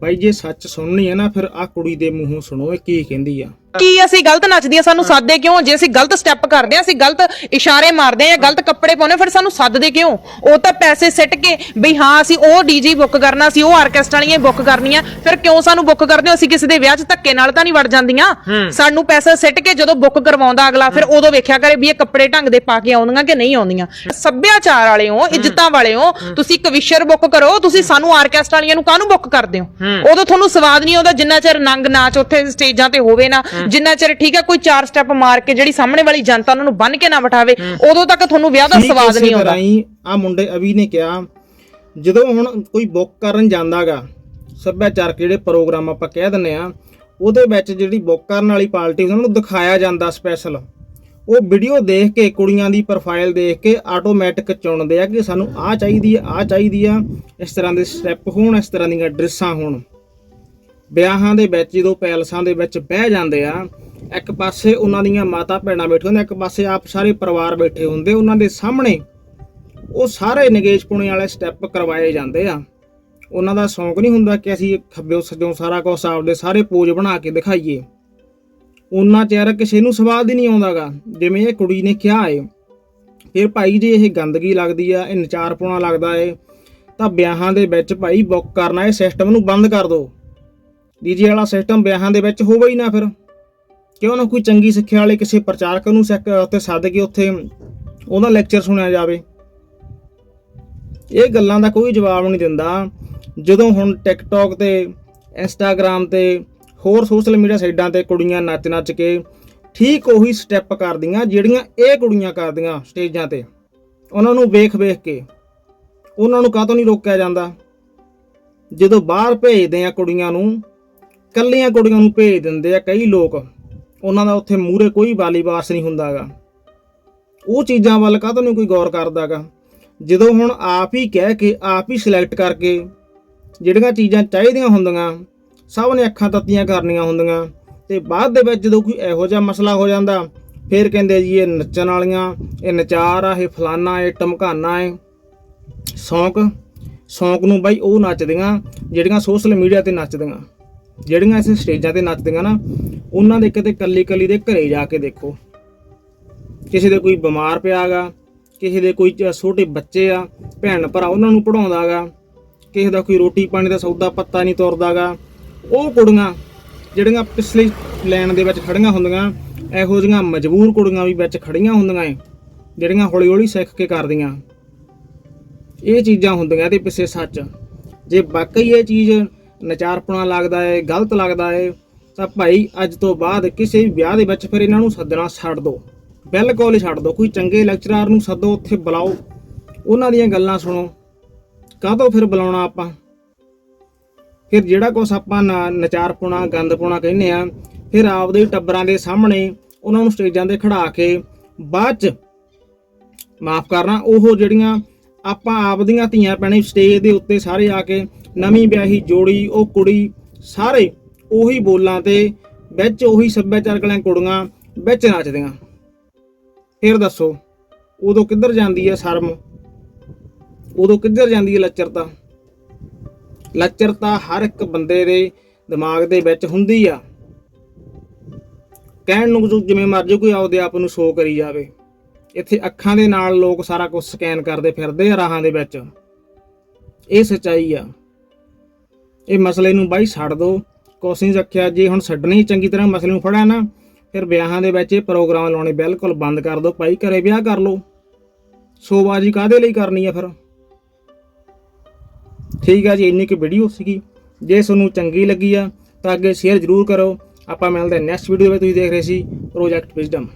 ਬਾਈ ਜੇ ਸੱਚ ਸੁਣਨੀ ਹੈ ਨਾ, ਫਿਰ ਆ ਕੁੜੀ ਦੇ ਮੂੰਹੋਂ ਸੁਣੋ ਇਹ ਕੀ ਕਹਿੰਦੀ ਆ। ਕੀ ਅਸੀਂ ਗਲਤ ਨੱਚਦੀਆਂ ਸਾਨੂੰ ਸਾਦੇ ਕਿਉਂ? ਜੇ ਅਸੀਂ ਗਲਤ ਸਟੈਪ ਕਰਦੇ ਆ ਅਸੀਂ ਗਲਤ ਇਸ਼ਾਰੇ ਮਾਰਦੇ ਆ ਜਾਂ ਗਲਤ ਕੱਪੜੇ ਪਾਉਨੇ ਫਿਰ ਸਾਨੂੰ ਸੱਦਦੇ ਕਿਉਂ? ਉਹ ਤਾਂ ਪੈਸੇ ਸਿੱਟ ਕੇ ਬਈ ਹਾਂ ਅਸੀਂ ਉਹ ਡੀਜੀ ਬੁੱਕ ਕਰਨਾ ਸੀ ਉਹ ਆਰਕੈਸਟਰਾ ਵਾਲੀਆਂ ਬੁੱਕ ਕਰਨੀਆਂ ਫਿਰ ਕਿਉਂ ਸਾਨੂੰ ਬੁੱਕ ਕਰਦੇ ਹੋ? ਅਸੀਂ ਕਿਸੇ ਦੇ ਵਿਆਹ 'ਚ ਧੱਕੇ ਨਾਲ ਤਾਂ ਨਹੀਂ ਵੜ ਜਾਂਦੀਆਂ। ਸਾਨੂੰ ਪੈਸਾ ਸਿੱਟ ਕੇ ਜਦੋਂ ਬੁੱਕ ਕਰਵਾਉਂਦਾ ਅਗਲਾ ਫਿਰ ਉਦੋਂ ਵੇਖਿਆ ਕਰੇ ਵੀ ਇਹ ਕੱਪੜੇ ਢੰਗ ਦੇ ਪਾ ਕੇ ਆਉਂਦੀਆਂ ਕਿ ਨਹੀਂ ਆਉਂਦੀਆਂ। ਸੱਭਿਆਚਾਰ ਵਾਲੇ ਹੋ ਇੱਜ਼ਤਾਂ ਵਾਲੇ ਹੋ ਤੁਸੀਂ ਕਵਿਸ਼ਰ ਬੁੱਕ ਕਰੋ ਤੁਸੀਂ ਸਾਨੂੰ ਆਰਕੈਸਟਰਾ ਵਾਲੀਆਂ ਨੂੰ ਕਾਹਨੂੰ ਬੁੱਕ ਕਰਦੇ ਹੋ? ਉਦੋਂ ਤੁਹਾਨੂੰ ਸਵਾਦ ਨਹੀਂ ਆਉਂਦਾ ਜਿੰਨਾ ਚਿਰ ਨੰਗ ਨਾਚ ਉੱਥੇ ਸਟੇਜਾਂ ਤੇ ਹੋਵੇ ਨਾ ਜਿੰਨਾ ਚਿਰ ਠੀਕ ਹੈ ਕੋਈ ਚਾਰ ਸਟੈਪ ਮਾਰ ਕੇ ਜਿਹੜੀ ਸਾਹਮਣੇ ਵਾਲੀ ਜਨਤਾ ਉਹਨਾਂ ਨੂੰ ਬੰਨ ਕੇ ਨਾ ਬਿਠਾਵੇ ਉਦੋਂ ਤੱਕ ਤੁਹਾਨੂੰ ਵਿਆਹ ਦਾ ਸਵਾਦ ਨਹੀਂ ਆਉਂਦਾ। ਆ ਮੁੰਡੇ ਅਵੀ ਨੇ ਕਿਹਾ ਜਦੋਂ ਹੁਣ ਕੋਈ ਬੁੱਕ ਕਰਨ ਜਾਂਦਾਗਾ ਸੱਭਿਆਚਾਰਕ ਜਿਹੜੇ ਪ੍ਰੋਗਰਾਮ ਆਪਾਂ ਕਹਿ ਦਿੰਨੇ ਆ ਉਹਦੇ ਵਿੱਚ ਜਿਹੜੀ ਬੁੱਕ ਕਰਨ ਵਾਲੀ ਪਾਰਟੀ ਉਹਨਾਂ ਨੂੰ ਦਿਖਾਇਆ ਜਾਂਦਾ ਸਪੈਸ਼ਲ ਉਹ ਵੀਡੀਓ ਦੇਖ ਕੇ ਕੁੜੀਆਂ ਦੀ ਪ੍ਰੋਫਾਈਲ ਦੇਖ ਕੇ ਆਟੋਮੈਟਿਕ ਚੁਣਦੇ ਆ ਕਿ ਸਾਨੂੰ ਆਹ ਚਾਹੀਦੀ ਆ ਆਹ ਚਾਹੀਦੀ ਆ। ਇਸ ਤਰ੍ਹਾਂ ਦੇ ਸਟੈਪ ਹੋਣ ਇਸ ਤਰ੍ਹਾਂ ਦੀਆਂ ਡਰੈਸਾਂ ਹੋਣ। ਵਿਆਹਾਂ ਦੇ ਵਿੱਚ ਜਦੋਂ ਪੈਲਸਾਂ ਦੇ ਵਿੱਚ ਬਹਿ ਜਾਂਦੇ ਆ, ਇੱਕ ਪਾਸੇ ਉਹਨਾਂ ਦੀਆਂ ਮਾਤਾ ਭੈਣਾਂ ਬੈਠੇ ਹੁੰਦੇ ਇੱਕ ਪਾਸੇ ਆਪ ਸਾਰੇ ਪਰਿਵਾਰ ਬੈਠੇ ਹੁੰਦੇ, ਉਹਨਾਂ ਦੇ ਸਾਹਮਣੇ ਉਹ ਸਾਰੇ ਨਗੇਸ਼ ਪੁਣੇ ਵਾਲੇ ਸਟੈਪ ਕਰਵਾਏ ਜਾਂਦੇ ਆ। ਉਹਨਾਂ ਦਾ ਸ਼ੌਂਕ ਨਹੀਂ ਹੁੰਦਾ ਕਿ ਅਸੀਂ ਖੱਬਿਓ ਸੱਜੋਂ ਸਾਰਾ ਕੁਝ ਆਪਦੇ ਸਾਰੇ ਪੋਜ ਬਣਾ ਕੇ ਦਿਖਾਈਏ। ਉਹਨਾਂ ਚਿਹਰਾ ਕਿਸੇ ਨੂੰ ਸਵਾਦ ਹੀ ਨਹੀਂ ਆਉਂਦਾਗਾ, ਜਿਵੇਂ ਇਹ ਕੁੜੀ ਨੇ ਕਿਹਾ ਏ। ਫਿਰ ਭਾਈ ਜੇ ਇਹ ਗੰਦਗੀ ਲੱਗਦੀ ਆ, ਇਹ ਨਚਾਰ ਨਚਾਰਪੁਣਾ ਲੱਗਦਾ ਏ, ਤਾਂ ਵਿਆਹਾਂ ਦੇ ਵਿੱਚ ਭਾਈ ਬੁੱਕ ਕਰਨਾ, ਇਹ ਸਿਸਟਮ ਨੂੰ ਬੰਦ ਕਰ ਦਿਓ ਡੀਜੇ ਵਾਲਾ ਸਿਸਟਮ ਵਿਆਹਾਂ ਦੇ ਵਿੱਚ ਹੋਵੇ ਹੀ ਨਾ ਫਿਰ। ਕਿਉਂ ਨਾ ਕੋਈ ਚੰਗੀ ਸਿੱਖਿਆ ਵਾਲੇ ਕਿਸੇ ਪ੍ਰਚਾਰਕ ਨੂੰ ਸਿੱਖ ਉੱਤੇ ਸੱਦ ਕੇ ਉੱਥੇ ਉਹਦਾ ਲੈਕਚਰ ਸੁਣਿਆ ਜਾਵੇ। ਇਹ ਗੱਲਾਂ ਦਾ ਕੋਈ ਜਵਾਬ ਨਹੀਂ ਦਿੰਦਾ। ਜਦੋਂ ਹੁਣ ਟਿਕਟੌਕ ਤੇ ਇੰਸਟਾਗ੍ਰam ਤੇ, ਹੋਰ ਸੋਸ਼ਲ ਮੀਡੀਆ ਸਾਈਡਾਂ ਤੇ ਕੁੜੀਆਂ ਨੱਚ-ਨੱਚ ਕੇ ਠੀਕ ਉਹੀ ਸਟੈਪ ਕਰਦੀਆਂ ਜਿਹੜੀਆਂ ਇਹ ਕੁੜੀਆਂ ਕਰਦੀਆਂ ਸਟੇਜਾਂ ਤੇ। ਉਹਨਾਂ ਨੂੰ ਵੇਖ-ਵੇਖ ਕੇ। ਉਹਨਾਂ ਨੂੰ ਕਾਹ ਤੋਂ ਨਹੀਂ ਰੋਕਿਆ ਜਾਂਦਾ? ਜਦੋਂ ਬਾਹਰ ਭੇਜਦੇ ਆ ਕੁੜੀਆਂ ਨੂੰ ਕੱਲੀਆਂ ਕੁੜੀਆਂ ਨੂੰ ਭੇਜ ਦਿੰਦੇ ਆ ਕਈ ਲੋਕ। ਉਹਨਾਂ ਦਾ ਉੱਥੇ ਮੂਹਰੇ ਕੋਈ ਵਾਲੀਬਾਸ ਨਹੀਂ ਹੁੰਦਾਗਾ। ਉਹ ਚੀਜ਼ਾਂ ਵੱਲ ਕਾਹਤੋਂ ਨਹੀਂ ਕੋਈ ਗੌਰ ਕਰਦਾਗਾ। ਜਦੋਂ ਹੁਣ ਆਪ ਹੀ ਕਹਿ ਕੇ, ਆਪ ਹੀ ਸਿਲੈਕਟ ਕਰਕੇ ਜਿਹੜੀਆਂ ਚੀਜ਼ਾਂ ਚਾਹੀਦੀਆਂ ਹੁੰਦੀਆਂ, ਸਭ ਨੇ ਅੱਖਾਂ ਤੱਤੀਆਂ ਕਰਨੀਆਂ ਹੁੰਦੀਆਂ ਤੇ ਬਾਅਦ ਦੇ ਵਿੱਚ ਜਦੋਂ ਕੋਈ ਇਹੋ ਜਿਹਾ ਮਸਲਾ ਹੋ ਜਾਂਦਾ, ਫਿਰ ਕਹਿੰਦੇ ਜੀ ਇਹ ਨੱਚਣ ਵਾਲੀਆਂ, ਇਹ ਨਚਾਰ ਆ, ਇਹ ਫਲਾਨਾ ਇਹ ਟਮਕਾਨਾ ਹੈ ਸ਼ੌਂਕ ਸ਼ੌਂਕ ਨੂੰ ਬਾਈ ਉਹ ਨੱਚਦੀਆਂ ਜਿਹੜੀਆਂ ਸੋਸ਼ਲ ਮੀਡੀਆ ਤੇ ਨੱਚਦੀਆਂ। ਜਿਹੜੀਆਂ ਇਸ ਸਟੇਜਾਂ ਤੇ ਨੱਚਦੀਆਂ ਨਾ, ਉਹਨਾਂ ਦੇ ਕਿਤੇ ਕੱਲੀ ਕੱਲੀ ਦੇ ਘਰੇ ਜਾ ਕੇ ਦੇਖੋ। ਕਿਸੇ ਦੇ ਕੋਈ ਬਿਮਾਰ ਪਿਆਗਾ ਕਿਸੇ ਦੇ ਕੋਈ ਛੋਟੇ ਬੱਚੇ ਆ, ਭੈਣ ਭਰਾ ਉਹਨਾਂ ਨੂੰ ਪੜਾਉਂਦਾਗਾ ਕਿਸੇ ਦਾ ਕੋਈ ਰੋਟੀ ਪਾਣੀ ਦਾ ਸੌਦਾ ਪੱਤਾ ਨਹੀਂ ਤੁਰਦਾਗਾ ਉਹ ਕੁੜੀਆਂ ਜਿਹੜੀਆਂ ਪਿਛਲੀ ਲਾਈਨ ਦੇ ਵਿੱਚ ਖੜੀਆਂ ਹੁੰਦੀਆਂ, ਇਹੋ ਜਿਹੀਆਂ ਮਜਬੂਰ ਕੁੜੀਆਂ ਵੀ ਵਿੱਚ ਖੜੀਆਂ ਹੁੰਦੀਆਂ ਏ, ਜਿਹੜੀਆਂ ਹੌਲੀ ਹੌਲੀ ਸਿੱਖ ਕੇ ਕਰਦੀਆਂ। ਇਹ ਚੀਜ਼ਾਂ ਹੁੰਦੀਆਂ ਤੇ ਪਿੱਛੇ ਸੱਚ। ਜੇ ਵਾਕਈ ਇਹ ਚੀਜ਼ ਨਚਾਰਪਣਾ ਲੱਗਦਾ ਹੈ ਗਲਤ ਲੱਗਦਾ ਹੈ ਤਾਂ ਭਾਈ ਅੱਜ ਤੋਂ ਬਾਅਦ ਕਿਸੇ ਵੀ ਵਿਆਹ ਦੇ ਵਿੱਚ ਫਿਰ ਇਹਨਾਂ ਨੂੰ ਸੱਦਣਾ ਛੱਡ ਦਿਓ ਬਿਲਕੁਲ ਹੀ ਛੱਡ ਦਿਓ ਕੋਈ ਚੰਗੇ ਲੈਕਚਰਰ ਨੂੰ ਸੱਦੋ, ਉੱਥੇ ਬੁਲਾਓ। ਉਹਨਾਂ ਦੀਆਂ ਗੱਲਾਂ ਸੁਣੋ। ਕਾਹਤੋਂ ਫਿਰ ਬੁਲਾਉਣਾ ਆਪਾਂ? ਫਿਰ ਜਿਹੜਾ ਕੁਛ ਆਪਾਂ ਨਾ- ਨਚਾਰਪੁਣਾ, ਗੰਦਪੁਣਾ ਕਹਿੰਦੇ ਆ, ਫਿਰ ਆਪਦੇ ਟੱਬਰਾਂ ਦੇ ਸਾਹਮਣੇ ਉਹਨਾਂ ਨੂੰ ਸਟੇਜਾਂ ਤੇ ਖੜਾ ਕੇ ਬਾਅਦ ਚ ਮਾਫ ਕਰਨਾ, ਉਹ ਜਿਹੜੀਆਂ ਆਪਾਂ ਆਪਦੀਆਂ ਧੀਆਂ ਪੈਣੇ ਸਟੇਜ ਦੇ ਉੱਤੇ ਸਾਰੇ ਆ ਕੇ ਨਵੀਂ ਵਿਆਹੀ ਜੋੜੀ, ਉਹ ਕੁੜੀ, ਸਾਰੇ ਉਹੀ ਬੋਲਾਂ ਤੇ ਵਿੱਚ ਉਹੀ ਸੱਭਿਆਚਾਰਕ ਵਾਲੀਆਂ ਕੁੜੀਆਂ ਵਿੱਚ ਨੱਚਦੀਆਂ। ਫਿਰ ਦੱਸੋ, ਉਦੋਂ ਕਿੱਧਰ ਜਾਂਦੀ ਹੈ ਸ਼ਰਮ? ਉਦੋਂ ਕਿੱਧਰ ਜਾਂਦੀ ਹੈ ਲੱਚਰਤਾ? ਲੱਚਰਤਾ ਹਰ ਇੱਕ ਬੰਦੇ ਦੇ ਦਿਮਾਗ ਦੇ ਵਿੱਚ ਹੁੰਦੀ ਆ। ਕਹਿਣ ਨੂੰ ਜਿਵੇਂ ਮਰਜ਼ੀ ਕੋਈ ਆਪਦੇ ਆਪ ਨੂੰ ਸੋ ਕਰੀ ਜਾਵੇ। ਇੱਥੇ ਅੱਖਾਂ ਦੇ ਨਾਲ ਲੋਕ ਸਾਰਾ ਕੁਝ ਸਕੈਨ ਕਰਦੇ ਫਿਰਦੇ ਆ ਰਾਹਾਂ ਦੇ ਵਿੱਚ। ਇਹ ਸੱਚਾਈ ਆ। ਇਹ ਮਸਲੇ ਨੂੰ ਬਾਈ ਛੱਡ ਦੋ। ਕੁਛ ਨਹੀਂ ਰੱਖਿਆ ਜੇ ਹੁਣ ਛੱਡਣੀ ਹੀ ਚੰਗੀ ਤਰ੍ਹਾਂ ਮਸਲੇ ਨੂੰ ਫੜਿਆ ਨਾ, ਫਿਰ ਵਿਆਹਾਂ ਦੇ ਵਿੱਚ ਇਹ ਪ੍ਰੋਗਰਾਮ ਲਾਉਣੇ ਬਿਲਕੁਲ ਬੰਦ ਕਰ ਦਿਓ ਭਾਈ ਘਰੇ ਵਿਆਹ ਕਰ ਲਓ। ਸ਼ੋਬਾਜੀ ਕਾਦੇ ਲਈ ਕਰਨੀ ਆ ਫਿਰ? ਠੀਕ ਆ ਜੀ, ਇੰਨੀ ਕੁ ਵੀਡੀਓ ਸੀਗੀ। ਜੇ ਤੁਹਾਨੂੰ ਚੰਗੀ ਲੱਗੀ ਆ ਤਾਂ ਅੱਗੇ ਸ਼ੇਅਰ ਜ਼ਰੂਰ ਕਰੋ। ਆਪਾਂ ਮਿਲਦੇ ਨੈਕਸਟ ਵੀਡੀਓ ਵਿੱਚ, ਤੁਸੀਂ ਦੇਖ ਰਹੇ ਸੀ ਪ੍ਰੋਜੈਕਟ ਵਿਜ਼ਡਮ